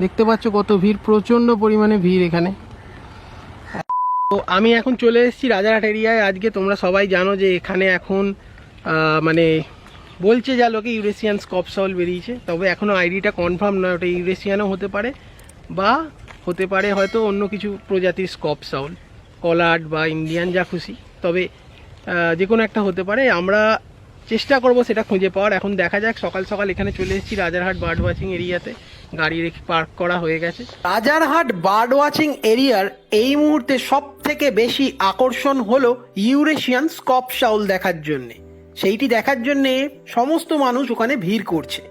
দেখতে পাচ্ছ কত ভিড়, প্রচণ্ড পরিমাণে ভিড় এখানে। তো আমি এখন চলে এসেছি রাজারহাট এরিয়ায়। আজকে তোমরা সবাই জানো যে এখানে এখন মানে বলছে যা লোকে ইউরেশিয়ান স্কপ সাউল বেরিয়েছে, তবে এখনও আইডিটা কনফার্ম নয়, ওটা ইউরেশিয়ানও হতে পারে বা হতে পারে হয়তো অন্য কিছু প্রজাতির স্কপ সাউল কলার্ড বা ইন্ডিয়ান যা খুশি। তবে যে কোনো একটা হতে পারে। আমরা চেষ্টা করব সেটা খুঁজে পাওয়ার। এখন দেখা যাক, সকাল সকাল এখানে চলে এসেছি রাজারহাট বার্ড ওয়াচিং এরিয়াতে। গাড়ি রেখে পার্ক করা হয়ে গেছে। রাজারহাট বার্ড ওয়াচিং এরিয়ার এই মুহূর্তে সব থেকে বেশি আকর্ষণ হলো ইউরেশিয়ান স্কপ শাউল দেখার জন্যে। সেইটি দেখার জন্যে সমস্ত মানুষ ওখানে ভিড় করছে।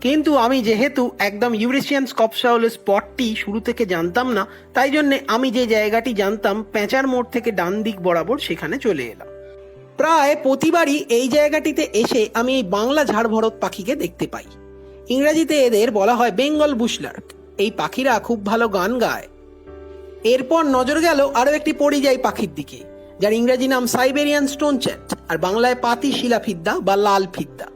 কিন্তু আমি যেহেতু একদম ইউরেশিয়ান স্কপ শাউলের স্পটটি শুরু থেকে জানতাম না, তাই জন্যে আমি যে জায়গাটি জানতাম, পেঁচার মোড় থেকে ডান দিক বরাবর সেখানে চলে এলাম। প্রায় প্রতিবারই এই জায়গাটিতে এসে আমি এই বাংলা ঝাড়ভরত পাখিকে দেখতে পাই। ইংরেজিতে এদের বলা হয় বেঙ্গল বুশলার্ক এই পাখিরা খুব ভালো গান গায়। এরপর নজর গেল আরও একটি পরিযায়ী পাখির দিকে, যার ইংরাজি নাম সাইবেরিয়ান স্টোন চ্যাট আর বাংলায় পাতি শিলা ফিদ্দা বা লাল ফিদ্দা।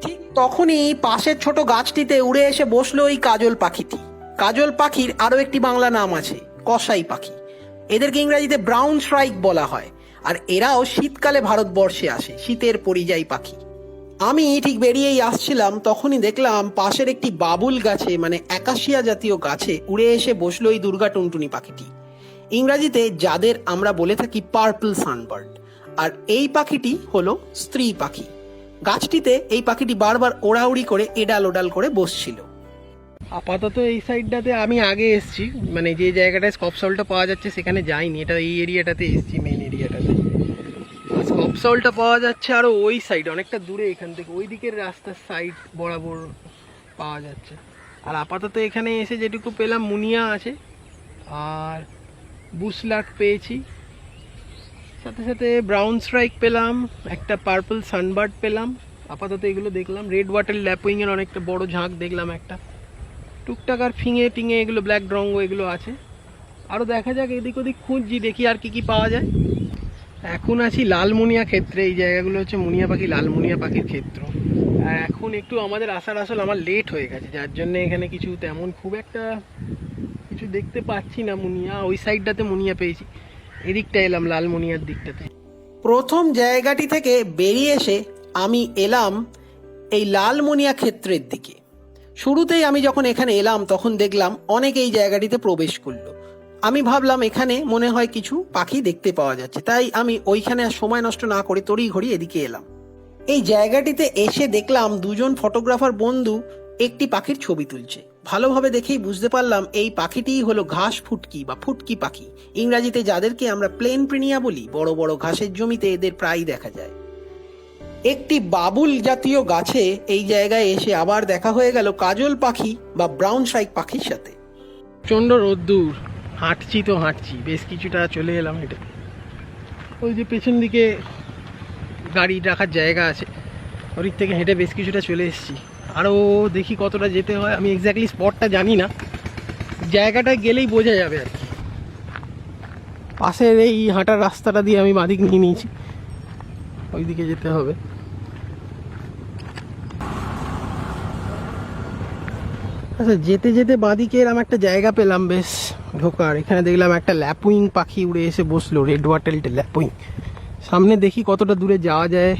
ঠিক তখনই পাশের ছোট গাছটিতে উড়ে এসে বসল এই কাজল পাখিটি। কাজল পাখির আরও একটি বাংলা নাম আছে, কসাই পাখি। এদেরকে ইংরাজিতে ব্রাউন স্ট্রাইক বলা হয়। আর এরাও শীতকালে ভারতবর্ষে আসে, শীতের পরিযায়ী পাখি। আমি ঠিক বেরিয়েই আসছিলাম, তখনই দেখলাম পাশের একটি বাবুল গাছে মানে একাশিয়া জাতীয় গাছে, উড়ে এসে বসল এই দুর্গা টুনটুনি পাখিটি। ইংরাজিতে যাদের আমরা বলে থাকি পার্পল সানবার্ড আর এই পাখিটি হলো স্ত্রী পাখি। গাছটিতে এই পাখিটি বারবার ওড়াউড়ি করে এডাল ওডাল করে বসছিল। আপাতত এই সাইডটাতে আমি আগে এসেছি মানে যে জায়গাটায় স্কপ পাওয়া যাচ্ছে সেখানে যাইনি, এটা এই এরিয়াটাতে এসেছি এরিয়াটাতে সল্টটা পাওয়া যাচ্ছে আরও ওই সাইড অনেকটা দূরে এখান থেকে। ওই দিকের রাস্তার সাইড বরাবর পাওয়া যাচ্ছে। আর আপাতত এখানে এসে যেটুকু পেলাম, মুনিয়া আছে। আর বুসলাক পেয়েছি। সাথে সাথে ব্রাউন স্ট্রাইক পেলাম, একটা পার্পল সানবার্ড পেলাম। আপাতত এগুলো দেখলাম। রেড ওয়াটার ল্যাপুইংয়ের অনেকটা বড় ঝাঁক দেখলাম একটা। টুকটাক আর ফিঙে টিঙে এগুলো ব্ল্যাক রঙ্গ এগুলো আছে। আরও দেখা যাক, এদিক ওদিক খুঁজছি, দেখি আর কি কি পাওয়া যায়। এখন আছি লালমুনিয়া ক্ষেত্রে, এই জায়গাগুলো হচ্ছে মুনিয়া পাখি, লালমুনিয়া পাখির ক্ষেত্র। এখন একটু আমাদের আসার আসল আমার লেট হয়ে গেছে, যার জন্য এখানে কিছু তেমন খুব একটা কিছু দেখতে পাচ্ছি না মুনিয়া, ওই সাইডটাতে মুনিয়া পেয়েছি। এদিকটা এলাম, লালমুনিয়ার দিকটাতে। প্রথম জায়গাটি থেকে বেরিয়ে এসে আমি এলাম এই লালমুনিয়া ক্ষেত্রের দিকে। শুরুতেই আমি যখন এখানে এলাম, তখন দেখলাম অনেক এই জায়গাটিতে প্রবেশ করল। আমি ভাবলাম এখানে মনে হয় কিছু পাখি দেখতে পাওয়া যাচ্ছে। তাই আমি ওইখানে আর সময় নষ্ট না করে তড়ি ঘড়ি এদিকে এলাম। এই জায়গাটিতে এসে দেখলাম দুজন ফটোগ্রাফার বন্ধু একটি পাখির ছবি তুলছে। ভালোভাবে দেখেই বুঝতে পারলাম এই পাখিটিই হলো ঘাস ফুটকি বা ফুটকি পাখি। ইংরাজিতে যাদেরকে আমরা প্লেন প্রিনিয়া বলি, বড় বড় ঘাসের জমিতে এদের প্রায়ই দেখা যায়। একটি বাবুল জাতীয় গাছে এই জায়গায় এসে আবার দেখা হয়ে গেল কাজল পাখি বা ব্রাউন শাইক পাখির সাথে। প্রচণ্ড রোদ্দুর। হাঁটছি তো হাঁটছি, বেশ কিছুটা চলে এলাম হেঁটে। ওই যে পেছন দিকে গাড়ি রাখার জায়গা আছে, ওদিক থেকে হেঁটে বেশ কিছুটা চলে এসেছি। আরও দেখি কতটা যেতে হয়, আমি এক্স্যাক্টলি স্পটটা জানি না। জায়গাটায় গেলেই বোঝা যাবে আর কি। পাশের এই হাঁটার রাস্তাটা দিয়ে আমি বাদিক নিয়ে নিয়েছি, ওইদিকে যেতে হবে। আচ্ছা যেতে যেতে বাঁদিকে এরম একটা জায়গা পেলাম, বেশ। ঢোকার। এখানে দেখলাম একটা ল্যাপুইং পাখি উড়ে এসে বসল রেড ওয়াটেলটা ল্যাপুইং সামনে দেখি কতটা দূরে যাওয়া যায়।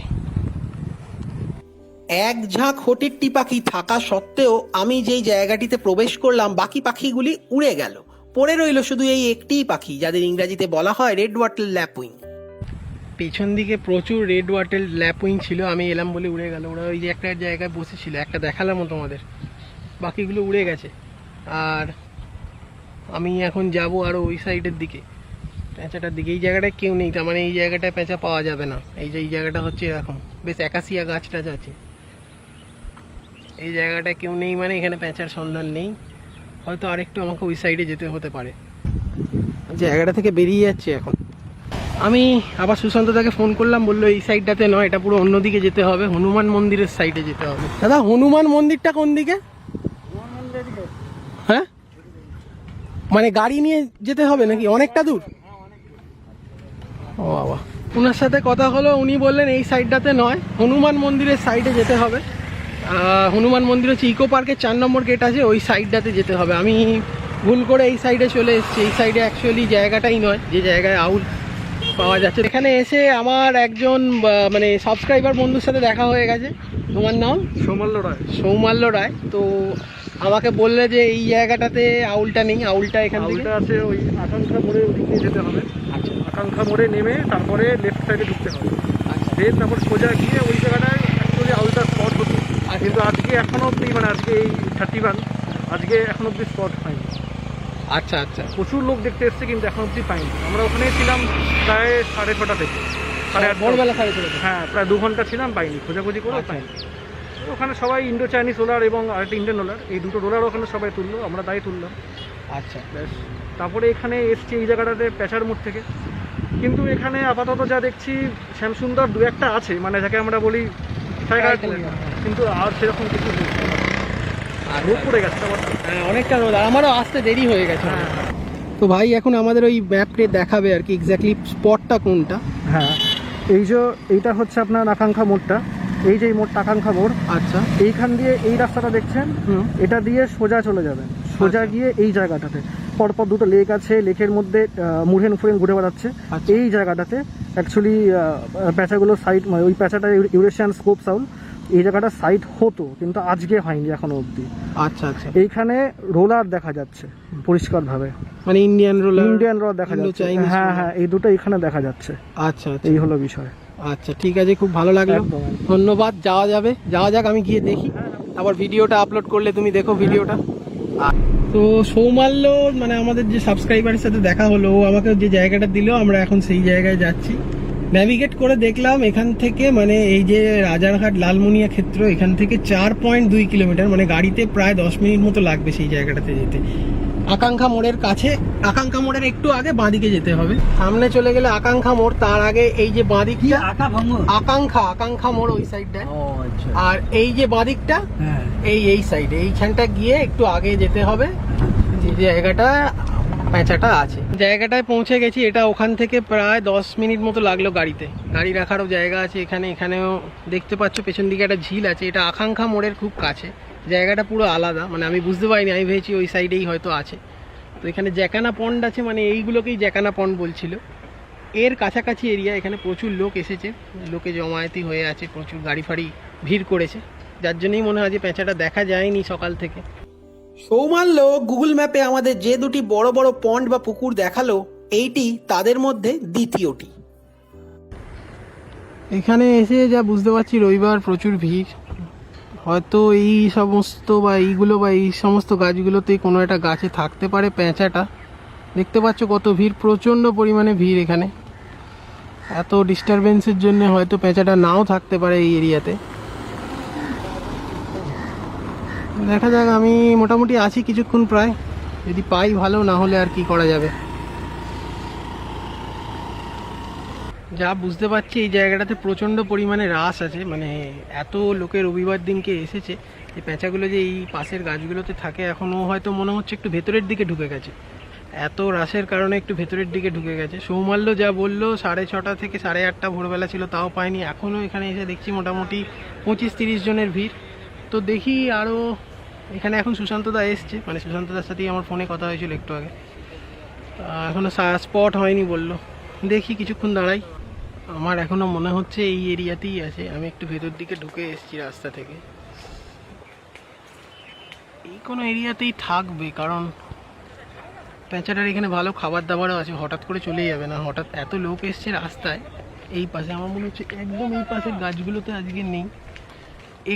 এক ঝাঁক হটিট্টি পাখি থাকা সত্ত্বেও আমি যেই জায়গাটিতে প্রবেশ করলাম বাকি পাখিগুলি উড়ে গেল। পড়ে রইল শুধু এই একটিই পাখি যাদের ইংরাজিতে বলা হয় রেড ওয়াটেল ল্যাপুইং পেছন দিকে প্রচুর রেড ওয়াটেল ল্যাপুইং ছিল আমি এলাম বলে উড়ে গেল। ওরা ওই যে একটা জায়গায় বসেছিল একটা দেখালামও তোমাদের। বাকিগুলো উড়ে গেছে। আর আমি এখন যাব আরও ওই সাইডের দিকে। প্যাঁচাটার দিকে। এই জায়গাটায় কেউ নেই তার মানে এই জায়গাটায় প্যাঁচা পাওয়া যাবে না। এই যে এই জায়গাটা হচ্ছে এরকম বেশ একাশিয়া গাছ টাছ আছে। এই জায়গাটায় কেউ নেই মানে এখানে প্যাঁচার সন্ধান নেই। হয়তো আরেকটু আমাকে ওই সাইডে যেতে হতে পারে। জায়গাটা থেকে বেরিয়ে যাচ্ছে এখন। আমি আবার সুশান্ত দাকে ফোন করলাম বলল এই সাইডটাতে নয় এটা পুরো অন্যদিকে যেতে হবে। হনুমান মন্দিরের সাইডে যেতে হবে। দাদা হনুমান মন্দিরটা কোন দিকে? হ্যাঁ? মানে গাড়ি নিয়ে যেতে হবে নাকি? অনেকটা দূর? ও বাবা। ওনার সাথে কথা হলো উনি বললেন এই সাইডটাতে নয় হনুমান মন্দিরের সাইডে যেতে হবে। হনুমান মন্দির হচ্ছে ইকো পার্কের চার নম্বর গেট আছে ওই সাইডটাতে যেতে হবে। আমি ভুল করে এই সাইডে চলে এসেছি এই সাইডে অ্যাকচুয়ালি জায়গাটাই নয় যে জায়গায় আউল পাওয়া যাচ্ছে। এখানে এসে আমার একজন মানে সাবস্ক্রাইবার বন্ধুর সাথে দেখা হয়ে গেছে। তোমার নাম? সৌমাল্য রায়। সৌমাল্য রায়। তো আমাকে বললে যে এই জায়গাটাতে আউলটা নেই আউলটা এখান থেকে? আউলটা আছে ওই আকাঙ্ক্ষা মোড়ে ওদিক যেতে হবে। আচ্ছা। আকাঙ্ক্ষা মোড়ে নেমে তারপরে লেফট সাইডে ঢুকতে হবে। আচ্ছা। দিয়ে তারপর সোজা গিয়ে ওই জায়গাটায় অ্যাকচুয়ালি আউলটা স্পট হতো। আচ্ছা। কিন্তু আজকে এখনও অব্দি মানে আজকে এই থার্টি ওয়ান আজকে এখন অব্দি স্পট হয়নি। আচ্ছা আচ্ছা। প্রচুর লোক দেখতে এসছে কিন্তু এখন অব্দি পাইনি। আমরা ওখানেই ছিলাম প্রায় সাড়ে ছটা থেকে। ভোরবেলা সাড়ে ছটা হ্যাঁ প্রায় দু ঘণ্টা ছিলাম পাইনি খোঁজাখুঁজি করে আচ্ছা। পাইনি। ওখানে সবাই ইন্ডো চাইনিজ রোলার এবং আরেকটা ইন্ডিয়ান রোলার এই দুটো রোলার ওখানে সবাই তুললো আমরা তাই তুললাম। আচ্ছা। ব্যাস তারপরে এখানে এসছি এই জায়গাটাতে পেঁচার মোড় থেকে। কিন্তু এখানে আপাতত যা দেখছি শ্যামসুন্দর দু একটা আছে মানে যাকে আমরা বলি হ্যাঁ। কিন্তু আর সেরকম কিছু আর রোদ পড়ে গেছে হ্যাঁ অনেকটা রোদ আর আমারও আসতে দেরি হয়ে গেছে। হ্যাঁ। তো ভাই এখন আমাদের ওই ম্যাপটে দেখাবে আর কি এক্স্যাক্টলি স্পটটা কোনটা? হ্যাঁ। এই যে এইটা হচ্ছে আপনার আকাঙ্ক্ষা মোড়টা। এই যে এই মোড়টা আকাঙ্ক্ষা মোড় আচ্ছা। এইখান দিয়ে এই রাস্তাটা দেখছেন? এটা দিয়ে সোজা চলে যাবেন। সোজা আচ্ছা। গিয়ে এই জায়গাটাতে। পরপর দুটো লেক আছে লেকের মধ্যে মুড়েন ফুড়েন ঘুরে বেড়াচ্ছে। আচ্ছা। এই জায়গাটাতে অ্যাকচুয়ালি প্যাঁচাগুলো সাইড ওই প্যাঁচাটা ইউরেশিয়ান স্কোপ সাউল এই জায়গাটা সাইট হতো কিন্তু আজকে হয়নি এখনও অবধি। আচ্ছা আচ্ছা। এইখানে রোলার দেখা যাচ্ছে পরিষ্কারভাবে। মানে ইন্ডিয়ান রোলার ইন্ডিয়ান রড দেখা যাচ্ছে। হ্যাঁ হ্যাঁ এই দুটো এখানে দেখা যাচ্ছে। আচ্ছা আচ্ছা। এই হলো বিষয়। আচ্ছা ঠিক আছে খুব ভালো লাগল। ধন্যবাদ যাওয়া যাবে। যাওয়া যাক আমি গিয়ে দেখি। আবার ভিডিওটা আপলোড করলে তুমি দেখো ভিডিওটা। তো সৌমাল্য মানে আমাদের যে সাবস্ক্রাইবারের সাথে দেখা হলো ও আমাকে যে জায়গাটা দিল আমরা এখন সেই জায়গায় যাচ্ছি। ন্যাভিগেট করে দেখলাম এখান থেকে মানে এই যে রাজারহাট লালমুনিয়া ক্ষেত্র এখান থেকে চার পয়েন্ট দুই কিলোমিটার মানে গাড়িতে প্রায় দশ মিনিট মতো লাগবে সেই জায়গাটাতে যেতে। আকাঙ্ক্ষা মোড়ের কাছে আকাঙ্ক্ষা মোড়ের একটু আগে বাঁদিকে যেতে হবে। সামনে চলে গেলে আকাঙ্ক্ষা মোড় তার আগে এই যে বাঁদিকটা ভঙ্গ আকাঙ্ক্ষা আকাঙ্ক্ষা মোড় ওই সাইডটায় ও আচ্ছা। আর এই যে বাদিকটা হ্যাঁ। এই এই সাইডে এইখানটা গিয়ে একটু আগে যেতে হবে। যে জায়গাটা প্যাঁচাটা আছে। জায়গাটায় পৌঁছে গেছি, এটা ওখান থেকে প্রায় দশ মিনিট মতো লাগল গাড়িতে। গাড়ি রাখারও জায়গা আছে এখানে, এখানেও দেখতে পাচ্ছ, পেছন দিকে একটা ঝিল আছে, এটা আকাঙ্ক্ষা মোড়ের খুব কাছে। জায়গাটা পুরো আলাদা মানে আমি বুঝতে পারিনি, আমি ভেবেছি ওই সাইডেই হয়তো আছে। তো এখানে জ্যাকানা পন্ড আছে মানে এইগুলোকেই জ্যাকানা পন্ড বলছিল। এর কাছাকাছি এরিয়া, এখানে প্রচুর লোক এসেছে, লোকে জমায়েতি হয়ে আছে, প্রচুর গাড়ি ফাড়ি ভিড় করেছে। যার জন্যই মনে হয় যে পেঁচাটা দেখা যায়নি সকাল থেকে। সৌমাল্য গুগল ম্যাপে আমাদের যে দুটি বড় বড় পন্ড বা পুকুর দেখাল, এইটি তাদের মধ্যে দ্বিতীয়টি। এখানে এসে যা বুঝতে পারছি, রবিবার প্রচুর ভিড়। হয়তো এই সমস্ত বা এইগুলো বা এই সমস্ত গাছগুলোতে কোনো একটা গাছে থাকতে পারে পেঁচাটা দেখতে পাচ্ছ কত ভিড়, প্রচণ্ড পরিমাণে ভিড় এখানে। এত ডিস্টারবেন্সের জন্য হয়তো পেঁচাটা নাও থাকতে পারে এই এরিয়াতে দেখা যাক, আমি মোটামুটি আছি কিছুক্ষণ প্রায়। যদি পাই ভালো, না হলে আর কি করা যাবে? যা বুঝতে পারছি, এই জায়গাটাতে প্রচণ্ড পরিমাণে রাস আছে। মানে এত লোকের রবিবার দিনকে এসেছে, এই পেঁচাগুলো যে এই পাশের গাছগুলোতে থাকে এখনও হয়তো মনে হচ্ছে একটু ভেতরের দিকে ঢুকে গেছে। এত রাসের কারণে একটু ভেতরের দিকে ঢুকে গেছে। সৌমাল্য যা বলল, সাড়ে ছটা থেকে সাড়ে আটটা ভোরবেলা ছিল, তাও পায়নি এখনও এখানে এসে দেখছি মোটামুটি পঁচিশ তিরিশ জনের ভিড়। তো দেখি আরও এখানে এখন সুশান্ত দা এসছে। মানে সুশান্ত দার সাথেই আমার ফোনে কথা হয়েছিল একটু আগে। আহ, এখনও স্পট হয়নি বলল। দেখি কিছুক্ষণ দাঁড়াই। আমার এখনও মনে হচ্ছে এই এরিয়াতেই আছে। আমি একটু ভেতর দিকে ঢুকে এসেছি রাস্তা থেকে। এই কোনো এরিয়াতেই থাকবে কারণ প্যাঁচাটার এখানে ভালো খাবার দাবারও আছে। হঠাৎ করে চলে যাবে না। হঠাৎ এত লোক এসছে রাস্তায়। এই পাশে আমার মনে হচ্ছে একদম এই পাশের গাছগুলোতে আজকে নেই।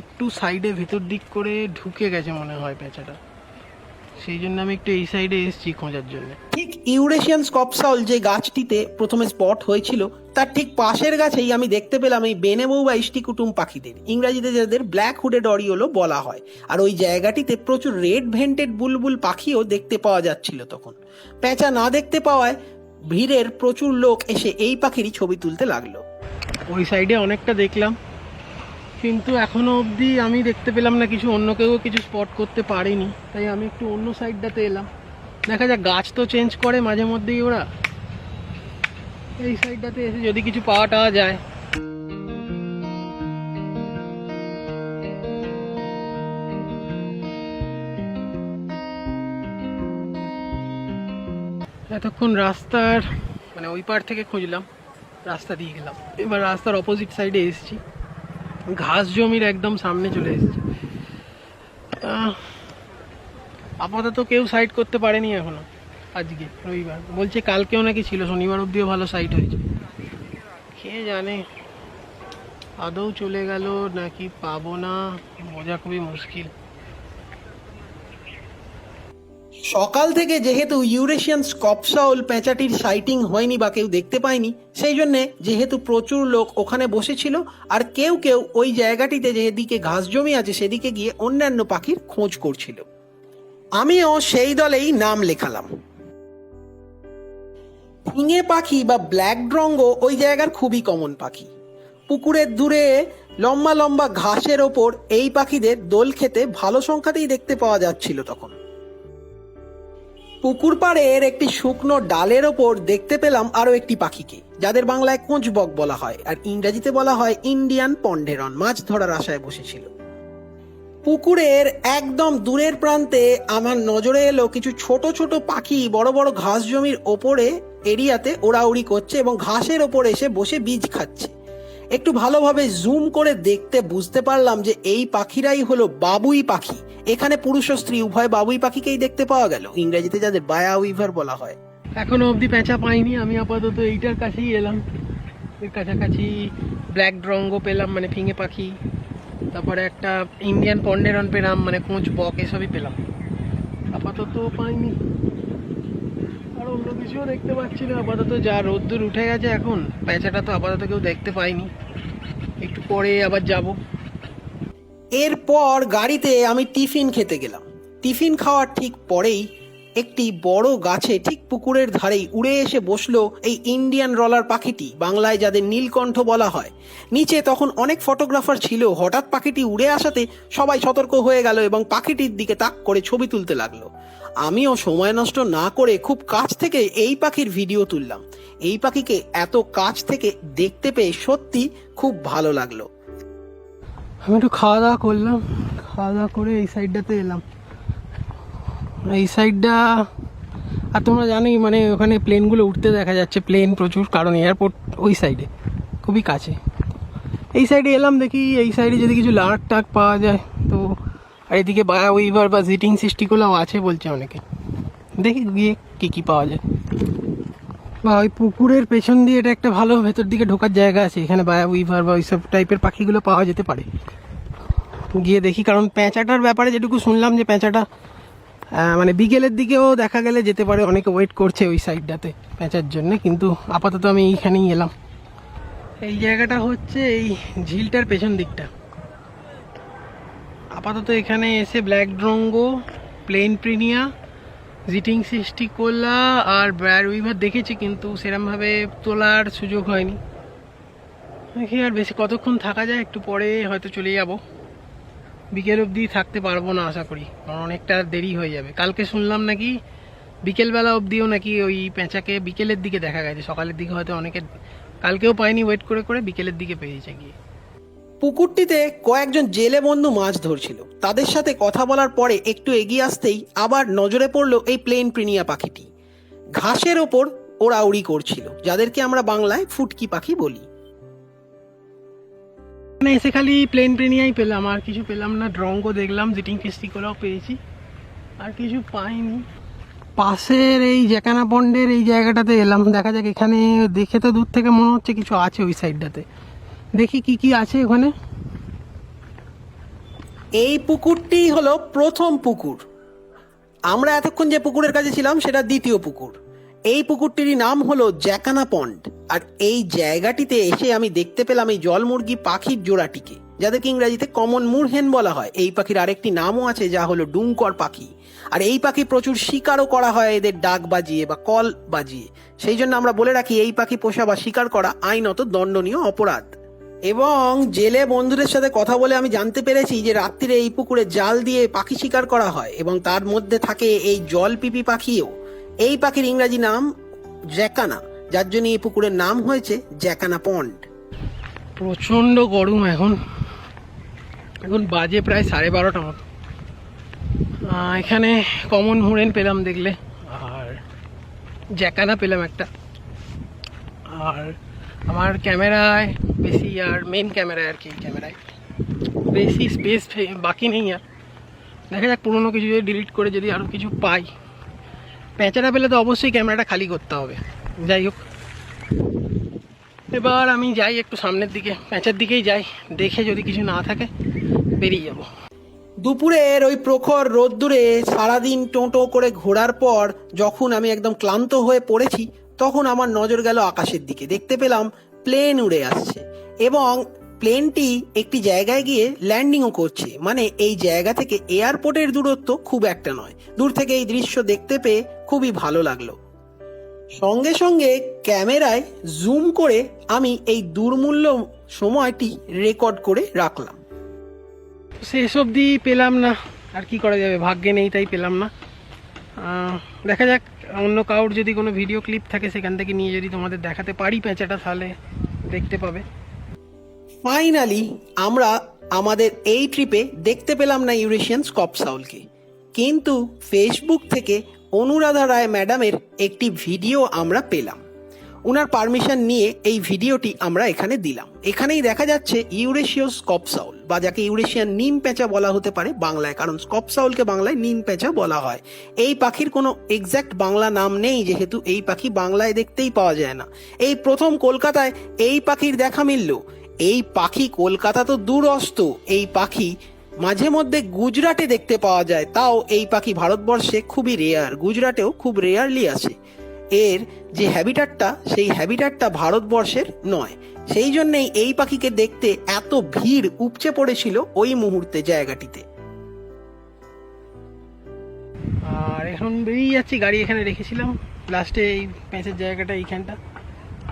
একটু সাইডে ভেতর দিক করে ঢুকে গেছে মনে হয় পেঁচাটা। সেই জন্য আমি একটু এই সাইডে এসেছি খোঁজার জন্য। ঠিক ইউরেশিয়ান স্কপসাউল যে গাছটিতে প্রথমে স্পট হয়েছিল তার ঠিক পাশের গাছেই আমি দেখতে পেলাম এই বেনেবৌ বা ইষ্টিকুটুম পাখিদের। ইংরাজিতে যাদের ব্ল্যাক হুডেড অরিওলো বলা হয়। আর ওই জায়গাটিতে প্রচুর রেড ভেন্টেড বুলবুল পাখিও দেখতে পাওয়া যাচ্ছিল তখন। পেঁচা না দেখতে পাওয়ায় ভিড়ের প্রচুর লোক এসে এই পাখিরই ছবি তুলতে লাগল। ওই সাইডে অনেকটা দেখলাম। কিন্তু এখনও অবধি আমি দেখতে পেলাম না কিছু, অন্য কেউ কিছু স্পট করতে পারেনি। তাই আমি একটু অন্য সাইডটাতে এলাম। দেখা যাক, গাছ তো চেঞ্জ করে মাঝে মধ্যেই ওরা। এই সাইডটাতে এসে যদি কিছু পাওয়া টাওয়া যায়। এতক্ষণ রাস্তার মানে ওই পার থেকে খুঁজলাম, রাস্তা দিয়ে গেলাম। এবার রাস্তার অপোজিট সাইডে এসেছি। ঘাস জমির একদম সামনে চলে এসেছে। আপাতত কেউ সাইড করতে পারেনি এখনও, আজকে, রবিবার। বলছে কালকেও নাকি ছিল, শনিবার অব্দিও ভালো সাইড হয়েছে। কে জানে, আদৌ চলে গেল নাকি পাবো না বোঝা খুবই মুশকিল। সকাল থেকে যেহেতু ইউরেশিয়ান স্কপসাউল প্যাঁচাটির সাইটিং হয়নি বা কেউ দেখতে পায়নি, সেই জন্যে যেহেতু প্রচুর লোক ওখানে বসেছিল, আর কেউ কেউ ওই জায়গাটিতে যেদিকে ঘাস জমি আছে সেদিকে গিয়ে অন্যান্য পাখির খোঁজ করছিল। আমিও সেই দলেই নাম লেখালাম। ফিঙে পাখি বা ব্ল্যাক ড্রঙ্গ ওই জায়গার খুবই কমন পাখি। পুকুরের দূরে লম্বা লম্বা ঘাসের ওপর এই পাখিদের দোল খেতে ভালো সংখ্যাতেই দেখতে পাওয়া যাচ্ছিল তখন। পুকুর পাড়ের একটি শুকনো ডালের ওপর দেখতে পেলাম আরও একটি পাখিকে, যাদের বাংলায় কোঁচবক বলা হয় আর ইংরেজিতে বলা হয় ইন্ডিয়ান পন্ডেরন, মাছ ধরার আশায় বসেছিল। পুকুরের একদম দূরের প্রান্তে আমার নজরে এলো কিছু ছোট ছোট পাখি, বড় বড় ঘাস জমির ওপরে এরিয়াতে ওড়াউড়ি করছে এবং ঘাসের ওপর এসে বসে বীজ খাচ্ছে। একটু ভালোভাবে জুম করে দেখতে বুঝতে পারলাম যে এই পাখিরাই হলো বাবুই পাখি। এখানে পুরুষ ও স্ত্রী, উভয় বাবুই পাখিকেই দেখতে পাওয়া গেল। ইংরেজিতে যাদের বায়া উইভার বলা হয়। এখনও অবধি পেঁচা পাইনি, আমি আপাতত এইটার কাছেই এলাম। এর কাছাকাছি ব্ল্যাক ড্রঙ্গ পেলাম মানে ফিঙে পাখি। তারপরে একটা ইন্ডিয়ান পন্ডেরন পেলাম মানে কোঁচ বক, এসবই পেলাম। আপাতত পাইনি। কিছুও দেখতে পাচ্ছি না। আপাতত যা রোদ্দুর উঠে গেছে এখন পেঁচাটা তো আপাতত কেউ দেখতে পাইনি একটু পরে আবার যাব। এরপর গাড়িতে আমি টিফিন খেতে গেলাম। টিফিন খাওয়ার ঠিক পরেই একটি বড় গাছে ঠিক পুকুরের ধারেই উড়ে এসে বসল এই ইন্ডিয়ান রলার পাখিটি, বাংলায় যাদের নীলকণ্ঠ বলা হয়। নিচে তখন অনেক ফটোগ্রাফার ছিল। হঠাৎ পাখিটি উড়ে আসাতে সবাই সতর্ক হয়ে গেল এবং পাখিটির দিকে তাক করে ছবি তুলতে লাগল। আমিও সময় নষ্ট না করে খুব কাছ থেকে এই পাখির ভিডিও তুললাম। এই পাখিকে এত কাছ থেকে দেখতে পেয়ে সত্যি খুব ভালো লাগল। আমি একটু খাওয়া দাওয়া করলাম, খাওয়া দাওয়া করে এই সাইডটাতে এলাম। এই সাইডটা আর তোমরা জানোই মানে ওখানে প্লেনগুলো উঠতে দেখা যাচ্ছে প্লেন প্রচুর, কারণ এয়ারপোর্ট ওই সাইডে খুবই কাছে। এই সাইডে এলাম দেখি, এই সাইডে যদি কিছু লাট টাক পাওয়া যায় আর এদিকে বায়া উইভার বা জিটিং সৃষ্টিগুলোও আছে বলছে অনেকে। দেখি গিয়ে কী কী পাওয়া যায়। বা ওই পুকুরের পেছন দিয়ে এটা একটা ভালো ভেতর দিকে ঢোকার জায়গা আছে, এখানে বায়া উইভার বা ওইসব টাইপের পাখিগুলো পাওয়া যেতে পারে। গিয়ে দেখি, কারণ পেঁচাটার ব্যাপারে যেটুকু শুনলাম যে পেঁচাটা মানে বিকেলের দিকেও দেখা গেলে যেতে পারে, অনেকে ওয়েট করছে ওই সাইডটাতে পেঁচার জন্য, কিন্তু আপাতত আমি এইখানেই এলাম। এই জায়গাটা হচ্ছে এই ঝিলটার পেছন দিকটা। আপাতত এখানে এসে black drongo plain prinia zitting cisticola আর ব্র্যাড উইভার দেখেছি কিন্তু সেরমভাবে তোলার সুযোগ হয়নি। দেখি আর বেশি কতক্ষণ থাকা যায়, একটু পরে হয়তো চলে যাব। বিকেল অবধি থাকতে পারব না আশা করি, কারণ অনেকটা দেরি হয়ে যাবে। কালকে শুনলাম নাকি বিকেলবেলা অবধিও নাকি ওই পেঁচাকে বিকেলের দিকে দেখা গেছে। সকালের দিকে হয়তো অনেকে কালকেও পায়নি ওয়েট করে করে বিকেলের দিকে পেয়েছে গিয়ে। পুকুরটিতে কয়েকজন জেলে বন্ধু মাছ ধরছিল। তাদের সাথে কথা বলার পরে একটু এগিয়ে আসতেই আবার নজরে পড়ল এই প্লেন প্রিনিয়া পাখিটি। ঘাসের ওপর ওড়াউড়ি করছিল, যাদেরকে আমরা বাংলায় ফুটকি পাখি বলি। মানে এসে খালি প্লেন প্লেনিয়াই পেলাম, আর কিছু পেলাম না। ড্রঙ্গো দেখলাম, জিটিং ফেস্টিকোলাও পেয়েছি, আর কিছু পাইনি। পাশের এই জ্যাকানা পন্ডের এই জায়গাটাতে এলাম। দেখা যাক এখানে দেখে তো দূর থেকে মনে হচ্ছে কিছু আছে ওই সাইডটাতে দেখি কি কি আছে ওখানে এই পুকুরটি হলো প্রথম পুকুর। আমরা এতক্ষণ যে পুকুরের কাছে ছিলাম, সেটা দ্বিতীয় পুকুর। এই পুকুরটির নাম হলো জ্যাকানা পন্ড। আর এই জায়গাটিতে এসে আমি দেখতে পেলাম এই জলমুরগি পাখির জোড়াটিকে, যাদেরকে ইংরাজিতে কমন মুরহেন বলা হয়। এই পাখির আরেকটি নামও আছে, যা হলো ডুমকর পাখি। আর এই পাখি প্রচুর শিকারও করা হয় এদের ডাক বাজিয়ে বা কল বাজিয়ে। সেই জন্য আমরা বলে রাখি, এই পাখি পোষা বা শিকার করা আইনত দণ্ডনীয় অপরাধ। এবং জেলে বন্ধুদের সাথে কথা বলে আমি জানতে পেরেছি যে রাত্রিরে এই পুকুরে জাল দিয়ে পাখি শিকার করা হয় এবং তার মধ্যে থাকে এই জল পিপি পাখিও। এই পাখির ইংরাজি নাম জ্যাকানা, যার জন্য এই পুকুরের নাম হয়েছে জ্যাকানা পন্ড। প্রচণ্ড গরম এখন। এখন বাজে প্রায় সাড়ে বারোটা মতো। এখানে কমন মুরেন পেলাম দেখলে। আর জ্যাকানা পেলাম একটা। আর আমার ক্যামেরায় বেশি আর মেন ক্যামেরায় আর কি ক্যামেরায়। বেশি স্পেস বাকি নেই আর। দেখা যাক পুরোনো কিছু যদি ডিলিট করে যদি আরও কিছু পাই। প্যাঁচাটা পেলে তো অবশ্যই ক্যামেরাটা খালি করতে হবে। যাই হোক। এবার আমি যাই একটু সামনের দিকে প্যাঁচার দিকেই যাই। দেখে যদি কিছু না থাকে, বেরিয়ে যাব। দুপুরের ওই প্রখর রোদ্দুরে সারাদিন টোটো করে ঘোরার পর যখন আমি একদম ক্লান্ত হয়ে পড়েছি তখন আমার নজর গেল আকাশের দিকে। দেখতে পেলাম প্লেন উড়ে আসছে এবং প্লেনটি একটি জায়গায় গিয়ে ল্যান্ডিংও করছে। মানে এই জায়গা থেকে এয়ারপোর্টের দূরত্ব খুব একটা নয়। দূর থেকে এই দৃশ্য দেখতে পেয়ে খুবই ভালো লাগল। সঙ্গে সঙ্গে ক্যামেরায় জুম করে আমি এই দুর্মূল্য সময়টি রেকর্ড করে রাখলাম। শেষ অবধি পেলাম না। আর কি করা যাবে? ভাগ্যে নেই, তাই পেলাম না। দেখা যাক, অন্য কারোর যদি কোনো ভিডিও ক্লিপ থাকে সেখান থেকে নিয়ে যদি তোমাদের দেখাতে পারি প্যাঁচাটা তাহলে দেখতে পাবে। ফাইনালি আমরা আমাদের এই ট্রিপে দেখতে পেলাম না ইউরেশিয়ান স্কপসাউলকে কিন্তু ফেসবুক থেকে অনুরাধা রায় ম্যাডামের একটি ভিডিও আমরা পেলাম। ওনার পারমিশন নিয়ে এই ভিডিওটি আমরা এখানে দিলাম। এখানেই দেখা যাচ্ছে ইউরেশিয় স্কপসাউল বা যাকে ইউরেশিয়ান নিম পেঁচা বলা হতে পারে বাংলায়, কারণ স্কপসাউলকে বাংলায় নিম পেঁচা বলা হয়। এই পাখির কোনো এক্স্যাক্ট বাংলা নাম নেই, যেহেতু এই পাখি বাংলায় দেখতেই পাওয়া যায় না। এই প্রথম কলকাতায় এই পাখির দেখা মিলল। এই পাখি কলকাতা তো দূরস্থ এই পাখি মাঝে মধ্যে গুজরাটে দেখতে পাওয়া যায়, তাও এই পাখি ভারতবর্ষে খুবই রেয়ার গুজরাটেও খুব রেয়ারলি আছে এর যে হ্যাবিটাটটা সেই হ্যাবিটাটটা ভারতবর্ষের নয়। সেই জন্যেই এই পাখিকে দেখতে এত ভিড় উপচে পড়েছিল ওই মুহূর্তে জায়গাটিতে। আর এখন বেরিয়ে যাচ্ছি, গাড়ি এখানে রেখেছিলাম। লাস্টে এই প্যাঁচের জায়গাটা, এইখানটা।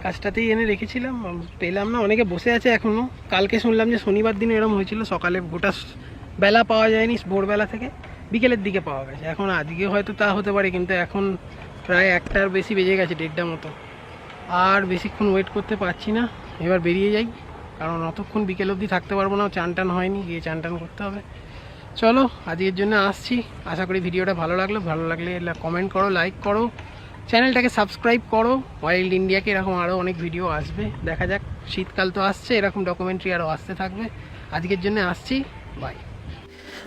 কাজটাতেই এনে রেখেছিলাম। পেলাম না, অনেকে বসে আছে এখনও কালকে শুনলাম যে শনিবার দিনে এরকম হয়েছিল, সকালে গোটা বেলা পাওয়া যায়নি, ভোরবেলা থেকে। বিকেলের দিকে পাওয়া গেছে। এখন আজকে হয়তো তা হতে পারে, কিন্তু এখন প্রায় একটার বেশি বেজে গেছে দেড়টা মতো। আর বেশিক্ষণ ওয়েট করতে পারছি না। এবার বেরিয়ে যাই। কারণ অতক্ষণ বিকেল অবধি থাকতে পারব না। চান টান হয়নি, গিয়ে চান টান করতে হবে। চলো, আজকের জন্য আসছি। আশা করি ভিডিওটা ভালো লাগল। ভালো লাগলে কমেন্ট করো লাইক করো। চ্যানেলটাকে সাবস্ক্রাইব করো। ওয়াইল্ড ইন্ডিয়াকে এরকম আরও অনেক ভিডিও আসবে। দেখা যাক, শীতকাল তো আসছে। এরকম ডকুমেন্টারি আরও আসতে থাকবে। আজকের জন্য আসছি। বাই